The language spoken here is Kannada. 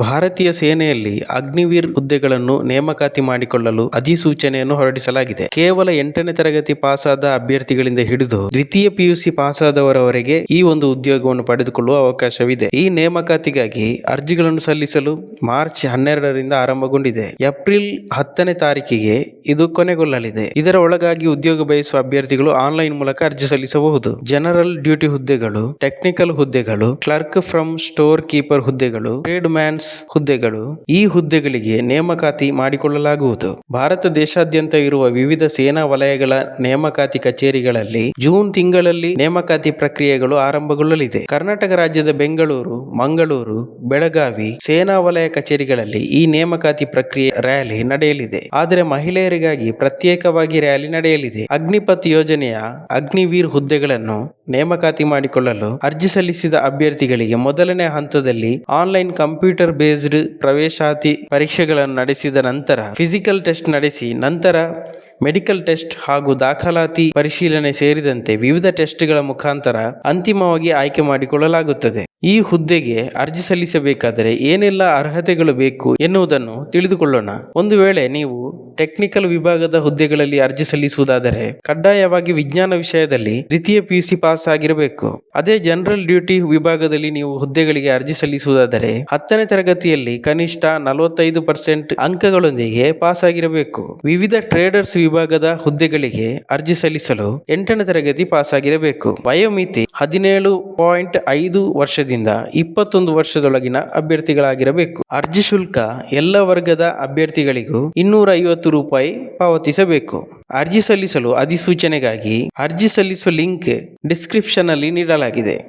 ಭಾರತೀಯ ಸೇನೆಯಲ್ಲಿ ಅಗ್ನಿವೀರ್ ಹುದ್ದೆಗಳನ್ನು ನೇಮಕಾತಿ ಮಾಡಿಕೊಳ್ಳಲು ಅಧಿಸೂಚನೆಯನ್ನು ಹೊರಡಿಸಲಾಗಿದೆ. ಕೇವಲ ಎಂಟನೇ ತರಗತಿ ಪಾಸಾದ ಅಭ್ಯರ್ಥಿಗಳಿಂದ ಹಿಡಿದು ದ್ವಿತೀಯ ಪಿಯುಸಿ ಪಾಸಾದವರವರೆಗೆ ಈ ಒಂದು ಉದ್ಯೋಗವನ್ನು ಪಡೆದುಕೊಳ್ಳುವ ಅವಕಾಶವಿದೆ. ಈ ನೇಮಕಾತಿಗಾಗಿ ಅರ್ಜಿಗಳನ್ನು ಸಲ್ಲಿಸಲು ಮಾರ್ಚ್ ಹನ್ನೆರಡರಿಂದ ಆರಂಭಗೊಂಡಿದೆ. ಏಪ್ರಿಲ್ ಹತ್ತನೇ ತಾರೀಕಿಗೆ ಇದು ಕೊನೆಗೊಳ್ಳಲಿದೆ. ಇದರ ಒಳಗಾಗಿ ಉದ್ಯೋಗ ಬಯಸುವ ಅಭ್ಯರ್ಥಿಗಳು ಆನ್ಲೈನ್ ಮೂಲಕ ಅರ್ಜಿ ಸಲ್ಲಿಸಬಹುದು. ಜನರಲ್ ಡ್ಯೂಟಿ ಹುದ್ದೆಗಳು, ಟೆಕ್ನಿಕಲ್ ಹುದ್ದೆಗಳು, ಕ್ಲರ್ಕ್ ಫ್ರಮ್ ಸ್ಟೋರ್ ಕೀಪರ್ ಹುದ್ದೆಗಳು, ಟ್ರೇಡ್ ಹುದ್ದೆಗಳು. ಈ ಹುದ್ದೆಗಳಿಗೆ ನೇಮಕಾತಿ ಮಾಡಿಕೊಳ್ಳಲಾಗುವುದು. ಭಾರತ ದೇಶಾದ್ಯಂತ ಇರುವ ವಿವಿಧ ಸೇನಾ ವಲಯಗಳ ನೇಮಕಾತಿ ಕಚೇರಿಗಳಲ್ಲಿ ಜೂನ್ ತಿಂಗಳಲ್ಲಿ ನೇಮಕಾತಿ ಪ್ರಕ್ರಿಯೆಗಳು ಆರಂಭಗೊಳ್ಳಲಿದೆ. ಕರ್ನಾಟಕ ರಾಜ್ಯದ ಬೆಂಗಳೂರು, ಮಂಗಳೂರು, ಬೆಳಗಾವಿ ಸೇನಾ ವಲಯ ಕಚೇರಿಗಳಲ್ಲಿ ಈ ನೇಮಕಾತಿ ಪ್ರಕ್ರಿಯೆ ರ್ಯಾಲಿ ನಡೆಯಲಿದೆ. ಆದರೆ ಮಹಿಳೆಯರಿಗಾಗಿ ಪ್ರತ್ಯೇಕವಾಗಿ ರ್ಯಾಲಿ ನಡೆಯಲಿದೆ. ಅಗ್ನಿಪಥ್ ಯೋಜನೆಯ ಅಗ್ನಿವೀರ್ ಹುದ್ದೆಗಳನ್ನು ನೇಮಕಾತಿ ಮಾಡಿಕೊಳ್ಳಲು ಅರ್ಜಿ ಸಲ್ಲಿಸಿದ ಅಭ್ಯರ್ಥಿಗಳಿಗೆ ಮೊದಲನೇ ಹಂತದಲ್ಲಿ ಆನ್ಲೈನ್ ಕಂಪ್ಯೂಟರ್ ಬೇಸ್ಡ್ ಪ್ರವೇಶಾತಿ ಪರೀಕ್ಷೆಗಳನ್ನು ನಡೆಸಿದ ನಂತರ ಫಿಸಿಕಲ್ ಟೆಸ್ಟ್ ನಡೆಸಿ ನಂತರ ಮೆಡಿಕಲ್ ಟೆಸ್ಟ್ ಹಾಗೂ ದಾಖಲಾತಿ ಪರಿಶೀಲನೆ ಸೇರಿದಂತೆ ವಿವಿಧ ಟೆಸ್ಟ್ಗಳ ಮುಖಾಂತರ ಅಂತಿಮವಾಗಿ ಆಯ್ಕೆ ಮಾಡಿಕೊಳ್ಳಲಾಗುತ್ತದೆ. ಈ ಹುದ್ದೆಗೆ ಅರ್ಜಿ ಸಲ್ಲಿಸಬೇಕಾದರೆ ಏನೆಲ್ಲ ಅರ್ಹತೆಗಳು ಬೇಕು ಎನ್ನುವುದನ್ನು ತಿಳಿದುಕೊಳ್ಳೋಣ. ಒಂದು ವೇಳೆ ನೀವು ಟೆಕ್ನಿಕಲ್ ವಿಭಾಗದ ಹುದ್ದೆಗಳಲ್ಲಿ ಅರ್ಜಿ ಸಲ್ಲಿಸುವುದಾದರೆ ಕಡ್ಡಾಯವಾಗಿ ವಿಜ್ಞಾನ ವಿಷಯದಲ್ಲಿ ದ್ವಿತೀಯ ಪಿಯುಸಿ ಪಾಸ್ ಆಗಿರಬೇಕು. ಅದೇ ಜನರಲ್ ಡ್ಯೂಟಿ ವಿಭಾಗದಲ್ಲಿ ನೀವು ಹುದ್ದೆಗಳಿಗೆ ಅರ್ಜಿ ಸಲ್ಲಿಸುವುದಾದರೆ ಹತ್ತನೇ ತರಗತಿಯಲ್ಲಿ ಕನಿಷ್ಠ ನಲವತ್ತೈದು ಪರ್ಸೆಂಟ್ ಅಂಕಗಳೊಂದಿಗೆ ಪಾಸ್ ಆಗಿರಬೇಕು. ವಿವಿಧ ಟ್ರೇಡರ್ಸ್ ವಿಭಾಗದ ಹುದ್ದೆಗಳಿಗೆ ಅರ್ಜಿ ಸಲ್ಲಿಸಲು ಎಂಟನೇ ತರಗತಿ ಪಾಸ್ ಆಗಿರಬೇಕು. ವಯೋಮಿತಿ ಹದಿನೇಳು ಪಾಯಿಂಟ್ ಐದು ವರ್ಷದಿಂದ ಇಪ್ಪತ್ತೊಂದು ವರ್ಷದೊಳಗಿನ ಅಭ್ಯರ್ಥಿಗಳಾಗಿರಬೇಕು. ಅರ್ಜಿ ಶುಲ್ಕ ಎಲ್ಲ ವರ್ಗದ ಅಭ್ಯರ್ಥಿಗಳಿಗೂ ಇನ್ನೂರ ಐವತ್ತು ರೂಪಾಯಿ ಪಾವತಿಸಬೇಕು. ಅರ್ಜಿ ಸಲ್ಲಿಸಲು ಅಧಿಸೂಚನೆಗಾಗಿ ಅರ್ಜಿ ಸಲ್ಲಿಸುವ ಲಿಂಕ್ ಡಿಸ್ಕ್ರಿಪ್ಷನ್ ಅಲ್ಲಿ ನೀಡಲಾಗಿದೆ.